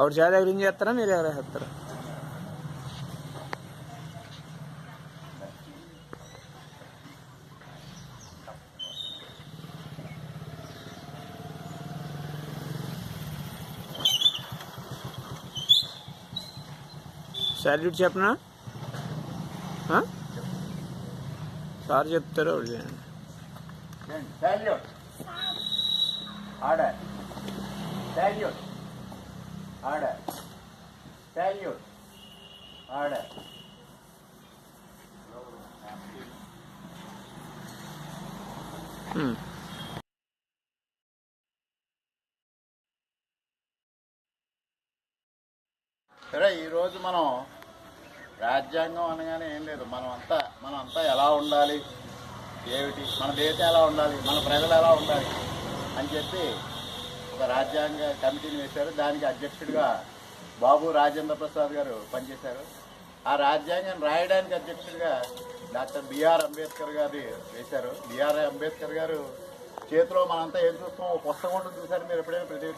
ಅವ್ರು ಜಾದಾಗ ಹಿಂಗೆ ಹತ್ತಾರ ಮೇಲೆ ಯಾರ ಹತ್ತಾರ सैल्यूट से अपना? हाँ? जब तरह हो जाए सैल्यूट आड़ा salute order salute order um. సరే ఈరోజు మనం రాజ్యాంగం అనగానే ఏం లేదు. మనం అంతా మనం అంతా ఎలా ఉండాలి? ఏమిటి? మన దేశం ఎలా ఉండాలి? మన ప్రజలు ఎలా ఉండాలి? అని చెప్పి ఒక రాజ్యాంగ కమిటీని వేశారు. దానికి అధ్యక్షుడిగా బాబు రాజేంద్ర ప్రసాద్ గారు పనిచేశారు. ఆ రాజ్యాంగాన్ని రాయడానికి అధ్యక్షుడిగా డాక్టర్ బిఆర్ అంబేద్కర్ గారి వేశారు. బిఆర్ అంబేద్కర్ గారు చేతిలో మనంతా ఏం చూస్తాం? ఒక పుస్తకం ఉంటుంది చూసారు మీరు ఎప్పుడైనా ప్రతి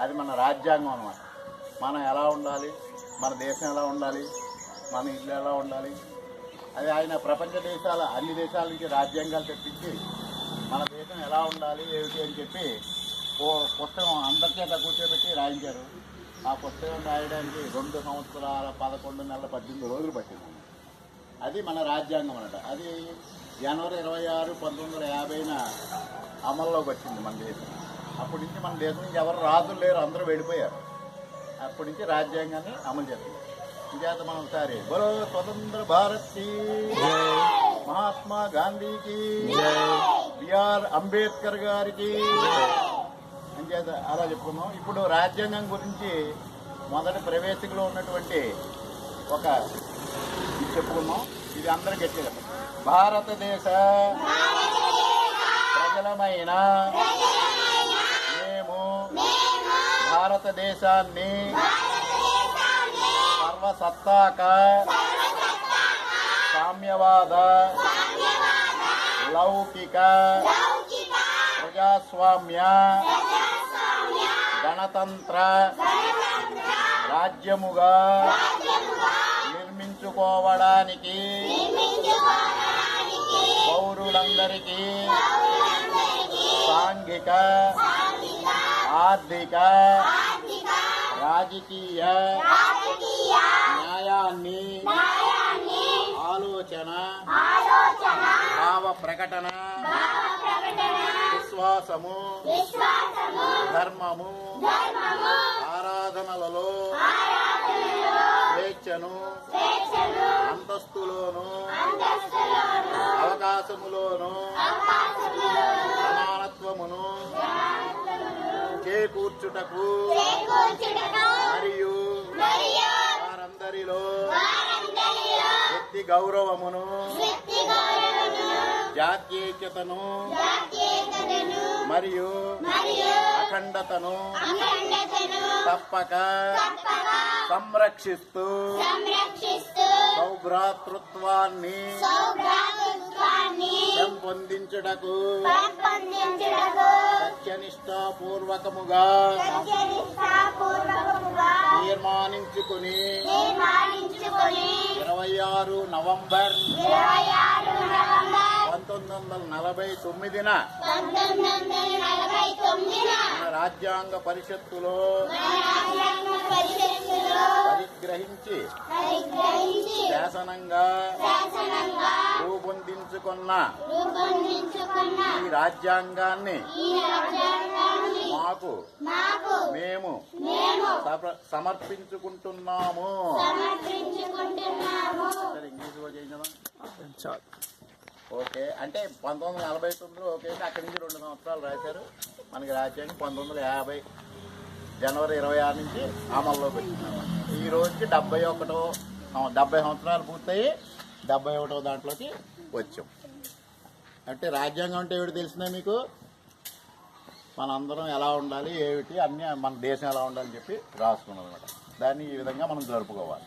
అది మన రాజ్యాంగం అనమాట మనం ఎలా ఉండాలి? మన దేశం ఎలా ఉండాలి? మన ఇల్లు ఎలా ఉండాలి? అది ఆయన ప్రపంచ దేశాల అన్ని దేశాల నుంచి రాజ్యాంగాలు తెప్పించి మన దేశం ఎలా ఉండాలి ఏమిటి అని చెప్పి పుస్తకం అందరి చేత కూర్చోబెట్టి రాయించారు. ఆ పుస్తకం రాయడానికి రెండు సంవత్సరాల పదకొండు నెలల పద్దెనిమిది రోజులు పట్టింది. అది మన రాజ్యాంగం అన్నట అది జనవరి ఇరవై ఆరు పంతొమ్మిది వందల యాభైన అమల్లోకి వచ్చింది మన దేశం. అప్పటి నుంచి మన దేశం నుంచి ఎవరు రాజులు లేరు అందరూ వెళ్ళిపోయారు. అప్పటి నుంచి రాజ్యాంగాన్ని అమలు చేస్తుంది ఇంకేత మనం ఒకసారి? బలో స్వతంత్ర భారత్ మహాత్మా గాంధీకి బిఆర్ అంబేద్కర్ గారికి అంచేత అలా చెప్పుకున్నాం ఇప్పుడు రాజ్యాంగం గురించి మొదటి ప్రవేశికలో ఉన్నటువంటి ఒక ఇది చెప్పుకున్నాం ఇది అందరికి గట్టిగా భారతదేశ ప్రజలమైన మేము భారతదేశాన్ని సర్వసత్తాక సామ్యవాద లౌకిక ప్రజాస్వామ్య గణతంత్ర రాజ్యముగా నిర్మించుకోవడానికి పౌరులందరికీ సాంఘిక ఆర్థిక రాజకీయ న్యాయాన్ని ఆలోచన. భావ ప్రకటన. విశ్వాసము. ధర్మము. ఆరాధనలలో. స్వేచ్ఛను. అంతస్తులోను. అవకాశములోను. సమానత్వమును చేకూర్చుటకు. మరియు వారందరిలో. వ్యక్తి గౌరవమును. జాతీయతను మరియు అఖండతను. తప్పక సంరక్షిస్తూ సౌభ్రాతృత్వాన్ని పెంపొందించుటకు సత్యనిష్టాపూర్వకముగా తీర్మానించుకుని ఇరవై ఆరు నవంబర్ పంతొమ్మిది వందల నలభై తొమ్మిదిన రాజ్యాంగ పరిషత్తులో పరిగ్రహించి శాసనంగా రూపొందించుకున్న ఈ రాజ్యాంగాన్ని మాకు మేము సమర్పించుకుంటున్నాము. ఓకే అంటే పంతొమ్మిది వందల నలభై తొమ్మిదిలో ఓకే అక్కడి నుంచి రెండు సంవత్సరాలు రాశారు. మనకి రాజ్యాంగం పంతొమ్మిది వందల యాభై జనవరి ఇరవై ఆరు నుంచి అమల్లోకి వచ్చింది ఈ రోజుకి డెబ్బై ఒకటో డెబ్బై సంవత్సరాలు పూర్తయి డెబ్బై ఒకటో దాంట్లోకి వచ్చాం. అంటే రాజ్యాంగం అంటే ఏమిటి తెలిసిందా మీకు? మనందరం ఎలా ఉండాలి ఏమిటి అన్నీ మన దేశం ఎలా ఉండాలని చెప్పి రాసుకున్నాం అనమాట దాన్ని ఈ విధంగా మనం జరుపుకోవాలి.